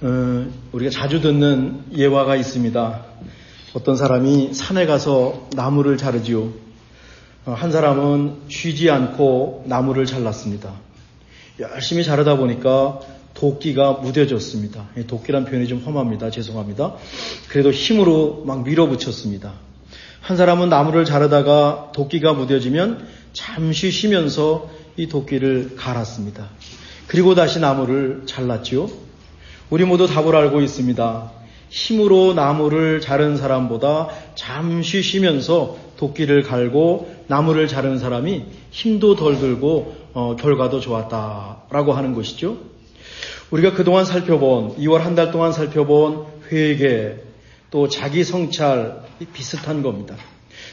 어, 우리가 자주 듣는 예화가 있습니다. 어떤 사람이 산에 가서 나무를 자르지요. 어, 한 사람은 쉬지 않고 나무를 잘랐습니다. 열심히 자르다 보니까 도끼가 무뎌졌습니다. 도끼란 표현이 좀 험합니다. 죄송합니다. 그래도 힘으로 막 밀어붙였습니다. 한 사람은 나무를 자르다가 도끼가 무뎌지면 잠시 쉬면서 이 도끼를 갈았습니다. 그리고 다시 나무를 잘랐지요. 우리 모두 답을 알고 있습니다. 힘으로 나무를 자른 사람보다 잠시 쉬면서 도끼를 갈고 나무를 자른 사람이 힘도 덜 들고 어, 결과도 좋았다라고 하는 것이죠. 우리가 그동안 살펴본 2월 한 달 동안 살펴본 회개 또 자기 성찰 비슷한 겁니다.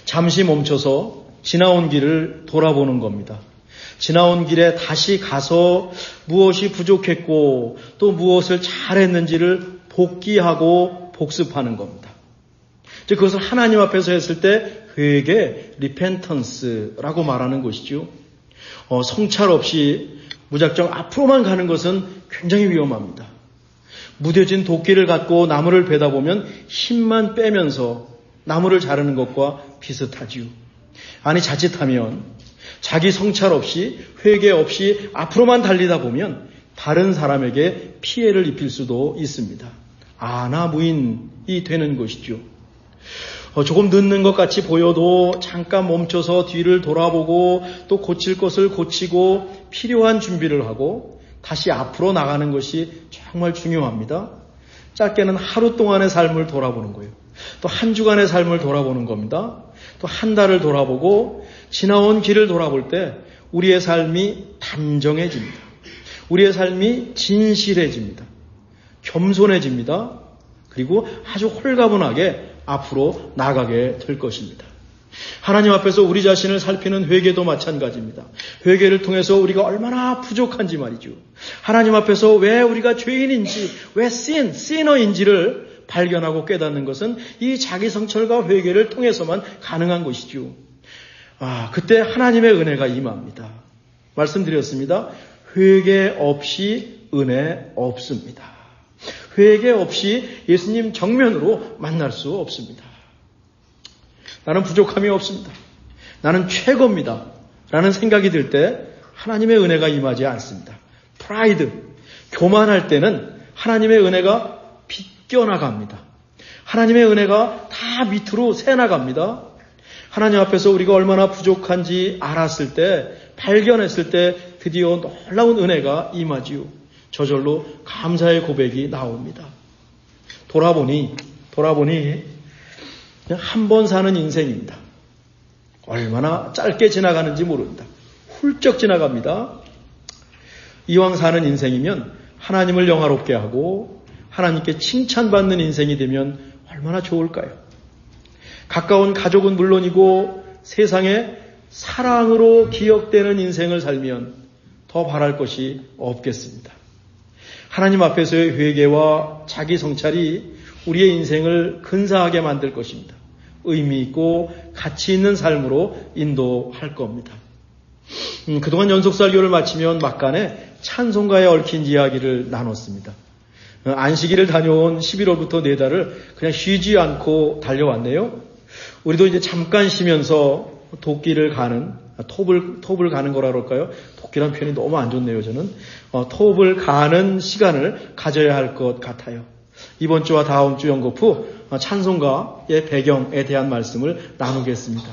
잠시 멈춰서 지나온 길을 돌아보는 겁니다. 지나온 길에 다시 가서 무엇이 부족했고 또 무엇을 잘했는지를 복기하고 복습하는 겁니다. 그것을 하나님 앞에서 했을 때 회개, 리펜턴스라고 말하는 것이죠. 어, 성찰 없이 무작정 앞으로만 가는 것은 굉장히 위험합니다. 무뎌진 도끼를 갖고 나무를 베다 보면 힘만 빼면서 나무를 자르는 것과 비슷하지요. 아니 자칫하면 자기 성찰 없이 회개 없이 앞으로만 달리다 보면 다른 사람에게 피해를 입힐 수도 있습니다. 아나무인이 되는 것이죠. 어, 조금 늦는 것 같이 보여도 잠깐 멈춰서 뒤를 돌아보고 또 고칠 것을 고치고 필요한 준비를 하고 다시 앞으로 나가는 것이 정말 중요합니다. 짧게는 하루 동안의 삶을 돌아보는 거예요. 또 한 주간의 삶을 돌아보는 겁니다. 또 한 달을 돌아보고 지나온 길을 돌아볼 때 우리의 삶이 단정해집니다. 우리의 삶이 진실해집니다. 겸손해집니다. 그리고 아주 홀가분하게 앞으로 나가게 될 것입니다. 하나님 앞에서 우리 자신을 살피는 회개도 마찬가지입니다. 회개를 통해서 우리가 얼마나 부족한지 말이죠. 하나님 앞에서 왜 우리가 죄인인지, 왜 씬, 시너인지를 발견하고 깨닫는 것은 이 자기 성찰과 회개를 통해서만 가능한 것이죠. 아, 그때 하나님의 은혜가 임합니다. 말씀드렸습니다. 회개 없이 은혜 없습니다. 회개 없이 예수님 정면으로 만날 수 없습니다. 나는 부족함이 없습니다. 나는 최고입니다. 라는 생각이 들 때 하나님의 은혜가 임하지 않습니다. 프라이드, 교만할 때는 하나님의 은혜가 빗겨나갑니다. 하나님의 은혜가 다 밑으로 새나갑니다. 하나님 앞에서 우리가 얼마나 부족한지 알았을 때, 발견했을 때 드디어 놀라운 은혜가 임하지요. 저절로 감사의 고백이 나옵니다. 돌아보니, 돌아보니, 한 번 사는 인생입니다. 얼마나 짧게 지나가는지 모릅니다. 훌쩍 지나갑니다. 이왕 사는 인생이면 하나님을 영화롭게 하고 하나님께 칭찬받는 인생이 되면 얼마나 좋을까요? 가까운 가족은 물론이고 세상에 사랑으로 기억되는 인생을 살면 더 바랄 것이 없겠습니다. 하나님 앞에서의 회개와 자기 성찰이 우리의 인생을 근사하게 만들 것입니다. 의미 있고 가치 있는 삶으로 인도할 겁니다. 음, 그동안 연속설교를 마치면 막간에 찬송가에 얽힌 이야기를 나눴습니다. 어, 안식일을 다녀온 11월부터 네 달을 그냥 쉬지 않고 달려왔네요. 우리도 이제 잠깐 쉬면서 도끼를 가는 아, 톱을 톱을 가는 거라 그럴까요? 도끼란 표현이 너무 안 좋네요. 저는 어, 톱을 가는 시간을 가져야 할 것 같아요. 이번 주와 다음 주후 어, 찬송가의 배경에 대한 말씀을 나누겠습니다.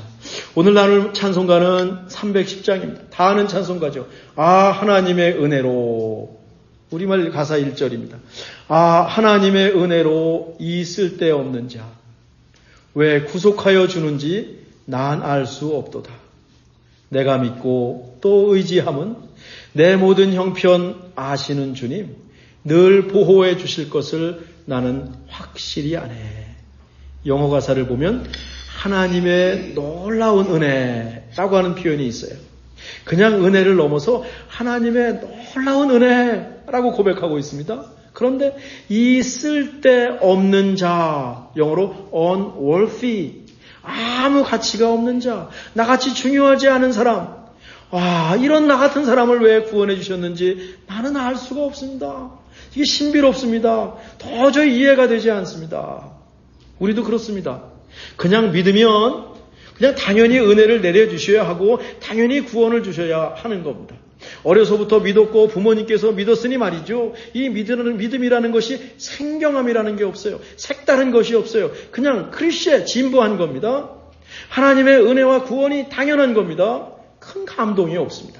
오늘 나눌 찬송가는 310장입니다. 다 아는 찬송가죠. 아 하나님의 은혜로 우리말 가사 1절입니다. 아 하나님의 은혜로 이 쓸데없는 자 왜 구속하여 주는지 난 알 수 없도다. 내가 믿고 또 의지함은 내 모든 형편 아시는 주님 늘 보호해 주실 것을 나는 확실히 아네. 영어 가사를 보면 하나님의 놀라운 은혜라고 하는 표현이 있어요. 그냥 은혜를 넘어서 하나님의 놀라운 은혜라고 고백하고 있습니다. 그런데 이 쓸데없는 자, 영어로 unworthy, 아무 가치가 없는 자, 나같이 중요하지 않은 사람, 와, 이런 나 같은 사람을 왜 구원해 주셨는지 나는 알 수가 없습니다. 이게 신비롭습니다. 도저히 이해가 되지 않습니다. 우리도 그렇습니다. 그냥 믿으면 그냥 당연히 은혜를 내려주셔야 하고 당연히 구원을 주셔야 하는 겁니다. 어려서부터 믿었고 부모님께서 믿었으니 말이죠. 이 믿음이라는, 믿음이라는 것이 생경함이라는 게 없어요. 색다른 것이 없어요. 그냥 크리스에 진부한 겁니다. 하나님의 은혜와 구원이 당연한 겁니다. 큰 감동이 없습니다.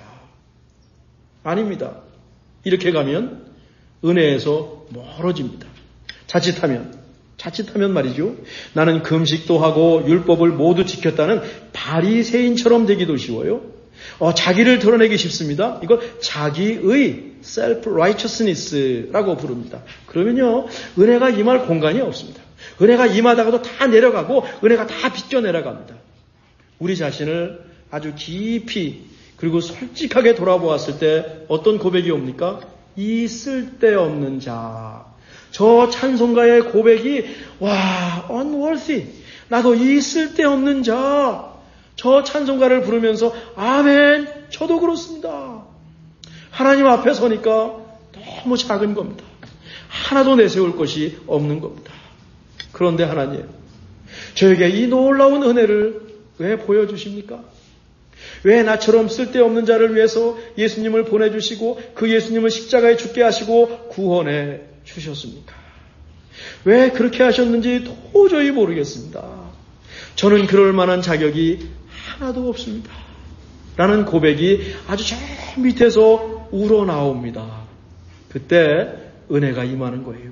아닙니다. 이렇게 가면 은혜에서 멀어집니다. 자칫하면 자칫하면 말이죠. 나는 금식도 하고 율법을 모두 지켰다는 바리새인처럼 되기도 쉬워요. 어, 자기를 드러내기 쉽습니다. 이걸 자기의 self-righteousness라고 부릅니다. 그러면요, 은혜가 임할 공간이 없습니다. 은혜가 임하다가도 다 내려가고, 은혜가 다 빗겨 내려갑니다. 우리 자신을 아주 깊이, 그리고 솔직하게 돌아보았을 때 어떤 고백이 옵니까? 이 쓸데없는 자. 저 찬송가의 고백이, 와, unworthy. 나도 이 쓸데없는 자. 저 찬송가를 부르면서 아멘 저도 그렇습니다. 하나님 앞에 서니까 너무 작은 겁니다. 하나도 내세울 것이 없는 겁니다. 그런데 하나님 저에게 이 놀라운 은혜를 왜 보여주십니까? 왜 나처럼 쓸데없는 자를 위해서 예수님을 보내주시고 그 예수님을 십자가에 죽게 하시고 구원해 주셨습니까? 왜 그렇게 하셨는지 도저히 모르겠습니다. 저는 그럴 만한 자격이 하나도 없습니다. 라는 고백이 아주 저 밑에서 우러나옵니다. 그때 은혜가 임하는 거예요.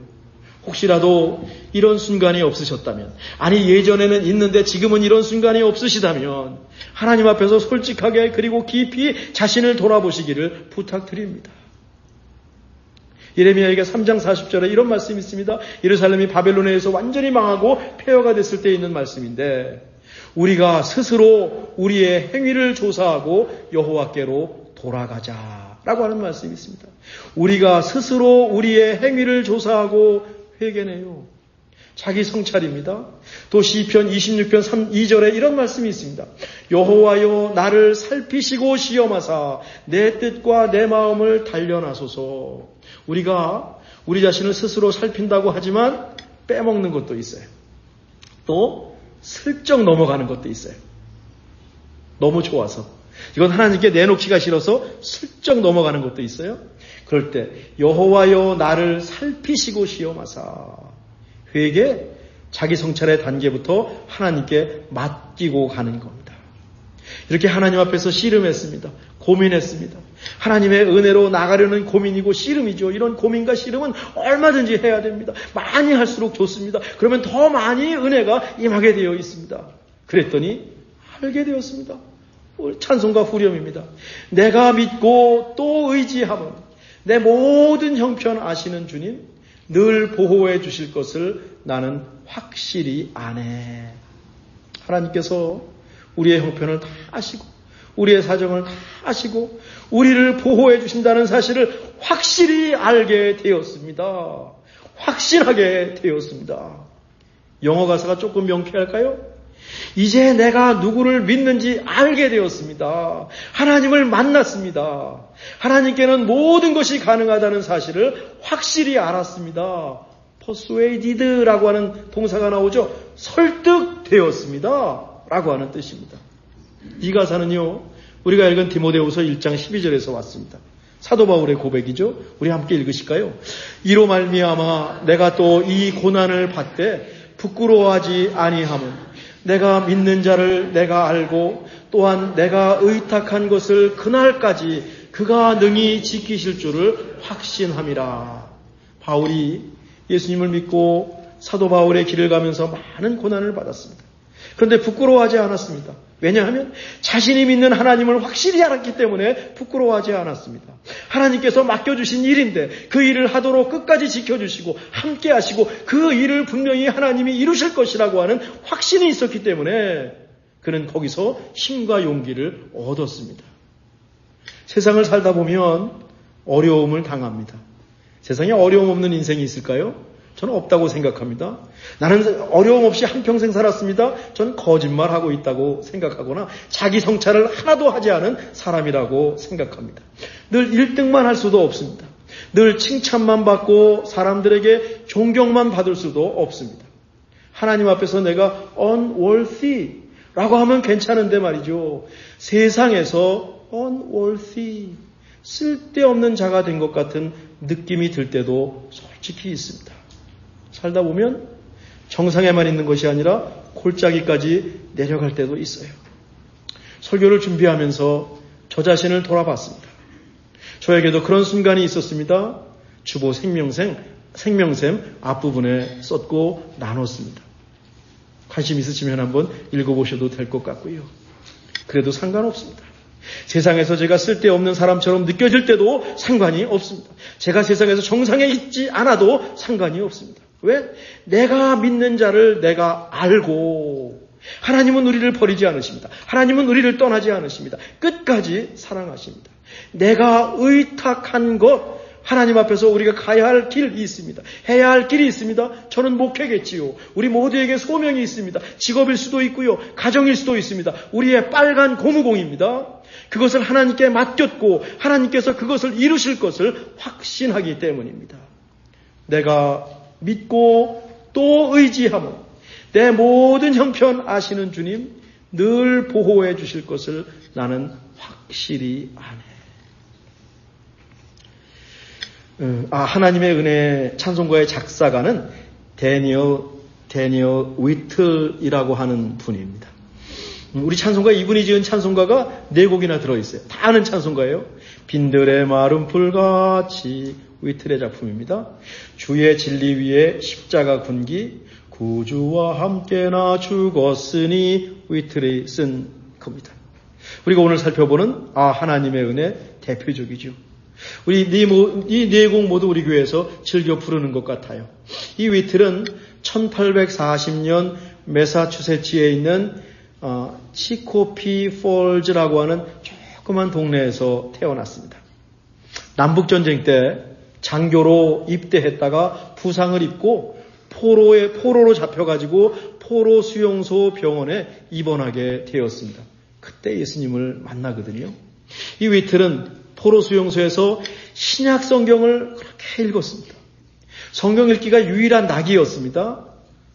혹시라도 이런 순간이 없으셨다면, 아니 예전에는 있는데 지금은 이런 순간이 없으시다면, 하나님 앞에서 솔직하게 그리고 깊이 자신을 돌아보시기를 부탁드립니다. 예레미야에게 3장 40절에 이런 말씀이 있습니다. 예루살렘이 바벨론에서 완전히 망하고 폐허가 됐을 때 있는 말씀인데, 우리가 스스로 우리의 행위를 조사하고 여호와께로 돌아가자라고 하는 말씀이 있습니다. 우리가 스스로 우리의 행위를 조사하고 회개해요. 자기 성찰입니다. 또 시편 26편 3, 2절에 이런 말씀이 있습니다. 여호와여 나를 살피시고 시험하사 내 뜻과 내 마음을 단련하소서. 우리가 우리 자신을 스스로 살핀다고 하지만 빼먹는 것도 있어요. 또 슬쩍 넘어가는 것도 있어요. 너무 좋아서. 이건 하나님께 내놓기가 싫어서 슬쩍 넘어가는 것도 있어요. 그럴 때 여호와여 나를 살피시고 시험하사 회개 자기 성찰의 단계부터 하나님께 맡기고 가는 겁니다. 이렇게 하나님 앞에서 씨름했습니다. 고민했습니다. 하나님의 은혜로 나가려는 고민이고 씨름이죠. 이런 고민과 씨름은 얼마든지 해야 됩니다. 많이 할수록 좋습니다. 그러면 더 많이 은혜가 임하게 되어 있습니다. 그랬더니 알게 되었습니다. 찬송가 후렴입니다. 내가 믿고 또 의지하면 내 모든 형편 아시는 주님 늘 보호해 주실 것을 나는 확실히 아네. 하나님께서 우리의 형편을 다 아시고 우리의 사정을 다 아시고 우리를 보호해 주신다는 사실을 확실히 알게 되었습니다. 확실하게 되었습니다. 영어 가사가 조금 명쾌할까요? 이제 내가 누구를 믿는지 알게 되었습니다. 하나님을 만났습니다. 하나님께는 모든 것이 가능하다는 사실을 확실히 알았습니다. persuaded라고 하는 동사가 나오죠. 설득되었습니다. 라고 하는 뜻입니다. 이 가사는요, 우리가 읽은 디모데후서 1장 12절에서 왔습니다. 사도 바울의 고백이죠. 우리 함께 읽으실까요? 이로 말미암아 내가 또 이 고난을 받되 부끄러워하지 아니함은 내가 믿는 자를 내가 알고 또한 내가 의탁한 것을 그날까지 그가 능히 지키실 줄을 확신함이라. 바울이 예수님을 믿고 사도 바울의 길을 가면서 많은 고난을 받았습니다. 그런데 부끄러워하지 않았습니다. 왜냐하면 자신이 믿는 하나님을 확실히 알았기 때문에 부끄러워하지 않았습니다. 하나님께서 맡겨주신 일인데 그 일을 하도록 끝까지 지켜주시고 함께 하시고 그 일을 분명히 하나님이 이루실 것이라고 하는 확신이 있었기 때문에 그는 거기서 힘과 용기를 얻었습니다. 세상을 살다 보면 어려움을 당합니다. 세상에 어려움 없는 인생이 있을까요? 저는 없다고 생각합니다. 나는 어려움 없이 한평생 살았습니다. 저는 거짓말하고 있다고 생각하거나 자기 성찰을 하나도 하지 않은 사람이라고 생각합니다. 늘 1등만 할 수도 없습니다. 늘 칭찬만 받고 사람들에게 존경만 받을 수도 없습니다. 하나님 앞에서 내가 unworthy 라고 하면 괜찮은데 말이죠. 세상에서 unworthy, 쓸데없는 자가 된 것 같은 느낌이 들 때도 솔직히 있습니다. 살다 보면 정상에만 있는 것이 아니라 골짜기까지 내려갈 때도 있어요. 설교를 준비하면서 저 자신을 돌아봤습니다. 저에게도 그런 순간이 있었습니다. 주보 생명생, 생명샘 앞부분에 썼고 나눴습니다. 관심 있으시면 한번 읽어보셔도 될 것 같고요. 그래도 상관없습니다. 세상에서 제가 쓸데없는 사람처럼 느껴질 때도 상관이 없습니다. 제가 세상에서 정상에 있지 않아도 상관이 없습니다. 왜? 내가 믿는 자를 내가 알고 하나님은 우리를 버리지 않으십니다. 하나님은 우리를 떠나지 않으십니다. 끝까지 사랑하십니다. 내가 의탁한 것 하나님 앞에서 우리가 가야 할 길이 있습니다. 해야 할 길이 있습니다. 저는 목회겠지요. 우리 모두에게 소명이 있습니다. 직업일 수도 있고요. 가정일 수도 있습니다. 우리의 빨간 고무공입니다. 그것을 하나님께 맡겼고 하나님께서 그것을 이루실 것을 확신하기 때문입니다. 내가 믿고 또 의지하며 내 모든 형편 아시는 주님 늘 보호해 주실 것을 나는 확실히 아네. 어, 아, 하나님의 은혜 찬송가의 작사가는 데니얼, 데니얼 위틀이라고 하는 분입니다. 음, 우리 찬송가 이분이 지은 찬송가가 네 곡이나 들어있어요. 다 아는 찬송가예요. 빈들의 마른 풀같이 위틀의 작품입니다. 주의 진리 위에 십자가 군기 구주와 함께 나 죽었으니 위틀이 쓴 겁니다. 우리가 오늘 살펴보는 아 하나님의 은혜 대표적이죠. 우리 이네 곡 모두 우리 교회에서 즐겨 부르는 것 같아요. 이 위틀은 1840년 메사추세츠에 있는 어, 치코피 폴즈라고 하는 조그만 동네에서 태어났습니다. 남북전쟁 때 장교로 입대했다가 부상을 입고 포로에, 포로로 잡혀가지고 포로 수용소 병원에 입원하게 되었습니다. 그때 예수님을 만나거든요. 이 위틀은 포로 수용소에서 신약 성경을 그렇게 읽었습니다. 성경 읽기가 유일한 낙이었습니다.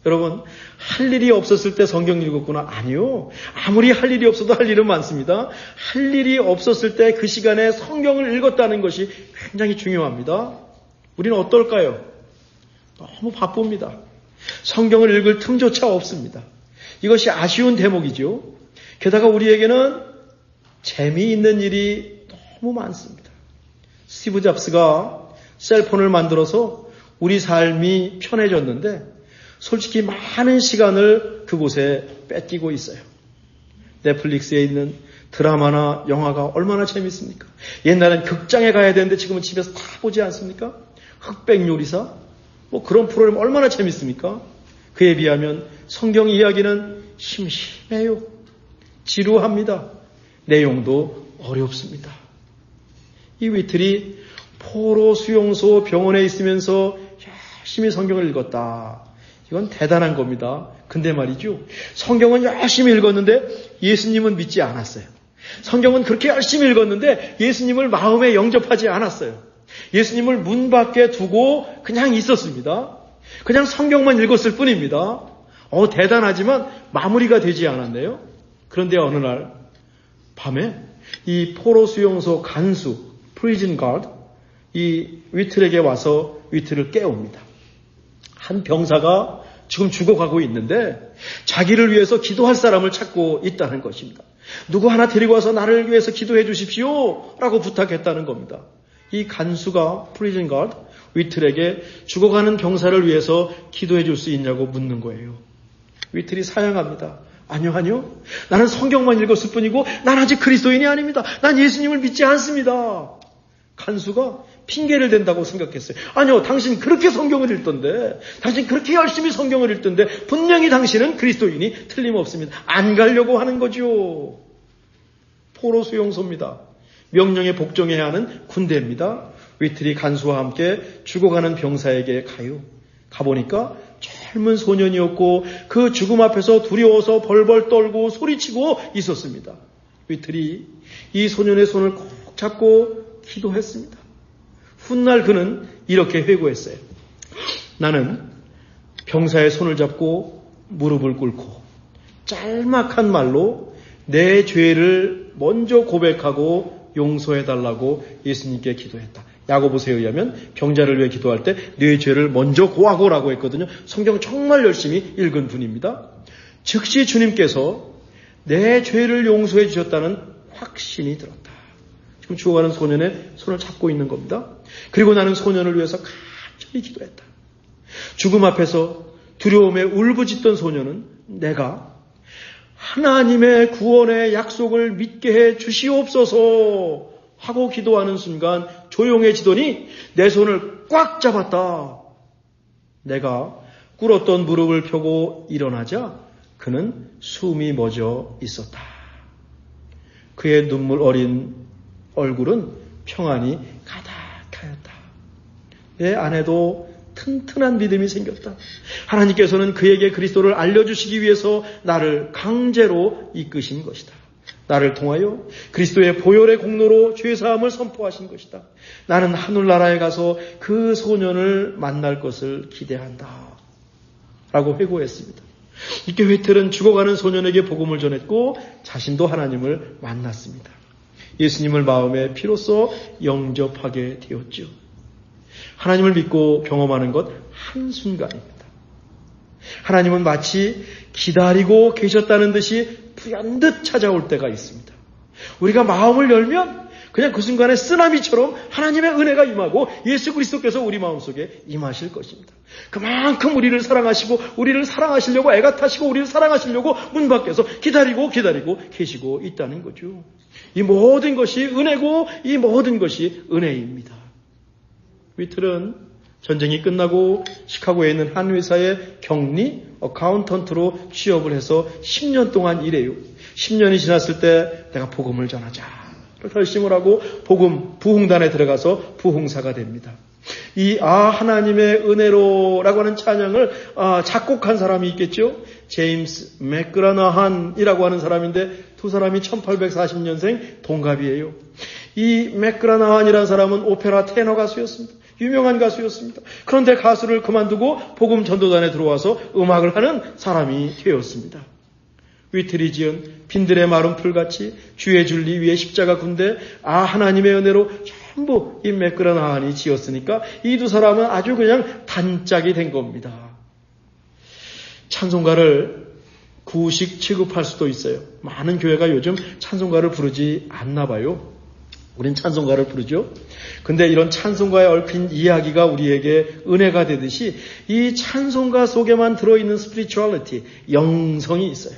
여러분, 할 일이 없었을 때 성경 읽었구나? 아니요. 아무리 할 일이 없어도 할 일은 많습니다. 할 일이 없었을 때 그 시간에 성경을 읽었다는 것이 굉장히 중요합니다. 우리는 어떨까요? 너무 바쁩니다. 성경을 읽을 틈조차 없습니다. 이것이 아쉬운 대목이죠. 게다가 우리에게는 재미있는 일이 너무 많습니다. 스티브 잡스가 셀폰을 만들어서 우리 삶이 편해졌는데 솔직히 많은 시간을 그곳에 뺏기고 있어요. 넷플릭스에 있는 드라마나 영화가 얼마나 재밌습니까? 옛날엔 극장에 가야 되는데 지금은 집에서 다 보지 않습니까? 흑백 요리사? 뭐 그런 프로그램 얼마나 재밌습니까? 그에 비하면 성경 이야기는 심심해요. 지루합니다. 내용도 어렵습니다. 이 위틀이 포로 수용소 병원에 있으면서 열심히 성경을 읽었다. 이건 대단한 겁니다. 근데 말이죠. 성경은 열심히 읽었는데 예수님은 믿지 않았어요. 성경은 그렇게 열심히 읽었는데 예수님을 마음에 영접하지 않았어요. 예수님을 문 밖에 두고 그냥 있었습니다. 그냥 성경만 읽었을 뿐입니다. 어, 대단하지만 마무리가 되지 않았네요. 그런데 어느 날 밤에 이 포로 수용소 간수, 프리즌 가드, 이 위틀에게 와서 위틀을 깨웁니다. 한 병사가 지금 죽어가고 있는데 자기를 위해서 기도할 사람을 찾고 있다는 것입니다. 누구 하나 데리고 와서 나를 위해서 기도해 주십시오. 라고 부탁했다는 겁니다. 이 간수가 프리즌 가드 위틀에게 죽어가는 병사를 위해서 기도해 줄 수 있냐고 묻는 거예요. 위틀이 사양합니다. 아니요, 아니요. 나는 성경만 읽었을 뿐이고 난 아직 그리스도인이 아닙니다. 난 예수님을 믿지 않습니다. 간수가 핑계를 댄다고 생각했어요. 아니요, 당신 그렇게 성경을 읽던데, 당신 그렇게 열심히 성경을 읽던데, 분명히 당신은 그리스도인이 틀림없습니다. 안 가려고 하는 거죠. 포로 수용소입니다. 명령에 복종해야 하는 군대입니다. 위틀이 간수와 함께 죽어가는 병사에게 가요. 가보니까 젊은 소년이었고 그 죽음 앞에서 두려워서 벌벌 떨고 소리치고 있었습니다. 위틀이 이 소년의 손을 꼭 잡고 기도했습니다. 훗날 그는 이렇게 회고했어요. 나는 병사의 손을 잡고 무릎을 꿇고 짤막한 말로 내 죄를 먼저 고백하고 용서해 달라고 예수님께 기도했다. 야고보서에 의하면 병자를 위해 기도할 때 내 죄를 먼저 고하고라고 했거든요. 성경 정말 열심히 읽은 분입니다. 즉시 주님께서 내 죄를 용서해 주셨다는 확신이 들었다. 지금 죽어가는 소년의 손을 잡고 있는 겁니다. 그리고 나는 소년을 위해서 간절히 기도했다. 죽음 앞에서 두려움에 울부짖던 소년은 내가 하나님의 구원의 약속을 믿게 해 주시옵소서 하고 기도하는 순간 조용해지더니 내 손을 꽉 잡았다. 내가 꿇었던 무릎을 펴고 일어나자 그는 숨이 멎어 있었다. 그의 눈물 어린 얼굴은 평안이. 내 안에도 튼튼한 믿음이 생겼다. 하나님께서는 그에게 그리스도를 알려주시기 위해서 나를 강제로 이끄신 것이다. 나를 통하여 그리스도의 보혈의 공로로 죄사함을 선포하신 것이다. 나는 하늘나라에 가서 그 소년을 만날 것을 기대한다. 라고 회고했습니다. 이렇게 회텔은 죽어가는 소년에게 복음을 전했고 자신도 하나님을 만났습니다. 예수님을 마음에 피로써 영접하게 되었죠. 하나님을 믿고 경험하는 것 한순간입니다. 하나님은 마치 기다리고 계셨다는 듯이 불현듯 찾아올 때가 있습니다. 우리가 마음을 열면 그냥 그 순간에 쓰나미처럼 하나님의 은혜가 임하고 예수 그리스도께서 우리 마음속에 임하실 것입니다. 그만큼 우리를 사랑하시고 우리를 사랑하시려고 애가 타시고 우리를 사랑하시려고 문 밖에서 기다리고 기다리고 계시고 있다는 거죠. 이 모든 것이 은혜고 이 모든 것이 은혜입니다. 위틀은 전쟁이 끝나고 시카고에 있는 한 회사의 격리 어카운턴트로 취업을 해서 10년 동안 일해요. 10년이 지났을 때 내가 복음을 전하자. 결심을 하고 복음 부흥단에 들어가서 부흥사가 됩니다. 이 아 하나님의 은혜로라고 하는 찬양을 아, 작곡한 사람이 있겠죠. 제임스 맥그라나한이라고 하는 사람인데 두 사람이 1840년생 동갑이에요. 이 맥그라나한이라는 사람은 오페라 테너 가수였습니다. 유명한 가수였습니다. 그런데 가수를 그만두고 복음 전도단에 들어와서 음악을 하는 사람이 되었습니다. 위트리 지은 빈들의 마른 풀같이 주의 줄리 위에 십자가 군대 아 하나님의 은혜로 전부 이 매끄러운 하한이 지었으니까 이 두 사람은 아주 그냥 단짝이 된 겁니다. 찬송가를 구식 취급할 수도 있어요. 많은 교회가 요즘 찬송가를 부르지 않나 봐요. 우린 찬송가를 부르죠. 근데 이런 찬송가에 얽힌 이야기가 우리에게 은혜가 되듯이 이 찬송가 속에만 들어있는 스피리추얼리티, 영성이 있어요.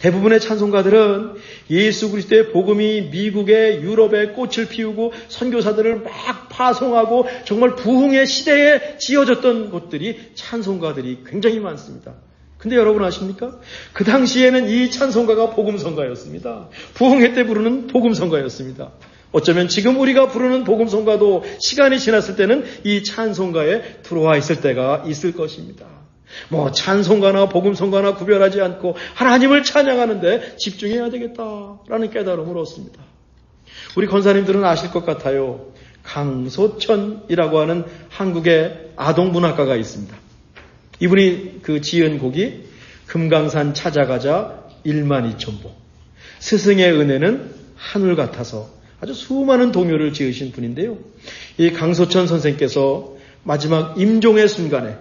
대부분의 찬송가들은 예수 그리스도의 복음이 미국의 유럽에 꽃을 피우고 선교사들을 막 파송하고 정말 부흥의 시대에 지어졌던 곳들이 찬송가들이 굉장히 많습니다. 근데 여러분 아십니까? 그 당시에는 이 찬송가가 복음성가였습니다. 부흥회 때 부르는 복음성가였습니다. 어쩌면 지금 우리가 부르는 복음성가도 시간이 지났을 때는 이 찬송가에 들어와 있을 때가 있을 것입니다. 뭐 찬송가나 복음성가나 구별하지 않고 하나님을 찬양하는데 집중해야 되겠다라는 깨달음을 얻습니다. 우리 권사님들은 아실 것 같아요. 강소천이라고 하는 한국의 아동문학가가 있습니다. 이분이 그 지은 곡이 금강산 찾아가자 1만 2천보. 스승의 은혜는 하늘 같아서 아주 수많은 동요를 지으신 분인데요. 이 강소천 선생께서 마지막 임종의 순간에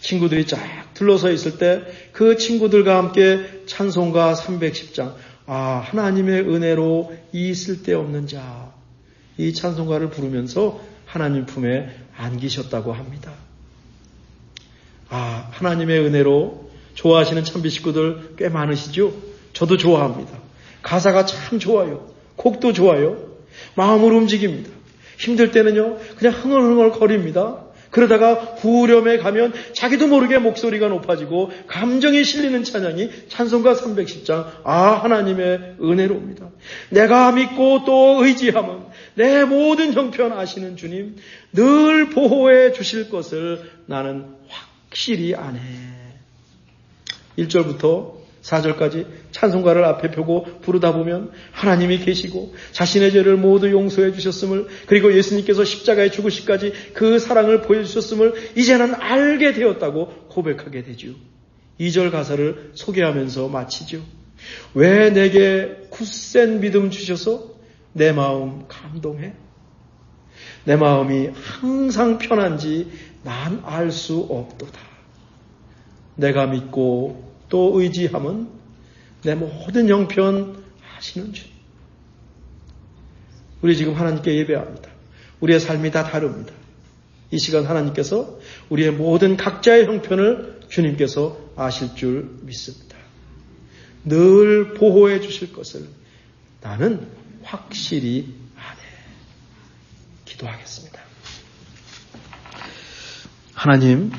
친구들이 쫙 둘러서 있을 때 그 친구들과 함께 찬송가 310장 아 하나님의 은혜로 이 쓸데없는 자 이 찬송가를 부르면서 하나님 품에 안기셨다고 합니다. 아 하나님의 은혜로 좋아하시는 참비 식구들 꽤 많으시죠? 저도 좋아합니다. 가사가 참 좋아요. 곡도 좋아요. 마음을 움직입니다. 힘들 때는요, 그냥 흥얼흥얼 거립니다. 그러다가 후렴에 가면 자기도 모르게 목소리가 높아지고 감정이 실리는 찬양이 찬송가 310장 아 하나님의 은혜로입니다. 내가 믿고 또 의지함은 내 모든 형편 아시는 주님 늘 보호해 주실 것을 나는 확실히 아네. 1절부터 4절까지 찬송가를 앞에 펴고 부르다 보면 하나님이 계시고 자신의 죄를 모두 용서해 주셨음을 그리고 예수님께서 십자가에 죽으시까지 그 사랑을 보여주셨음을 이제는 알게 되었다고 고백하게 되죠. 2절 가사를 소개하면서 마치죠. 왜 내게 굳센 믿음 주셔서 내 마음 감동해? 내 마음이 항상 편한지 난 알 수 없도다. 내가 믿고 또 의지함은 내 모든 형편 하시는 주. 우리 지금 하나님께 예배합니다. 우리의 삶이 다 다릅니다. 이 시간 하나님께서 우리의 모든 각자의 형편을 주님께서 아실 줄 믿습니다. 늘 보호해 주실 것을 나는 확실히 아네. 기도하겠습니다. 하나님,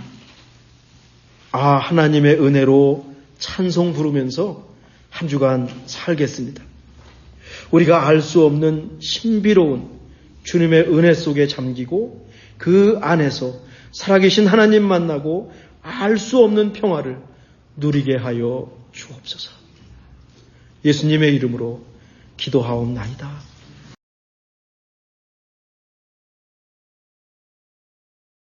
아, 하나님의 은혜로 찬송 부르면서 한 주간 살겠습니다. 우리가 알 수 없는 신비로운 주님의 은혜 속에 잠기고 그 안에서 살아계신 하나님 만나고 알 수 없는 평화를 누리게 하여 주옵소서. 예수님의 이름으로 기도하옵나이다.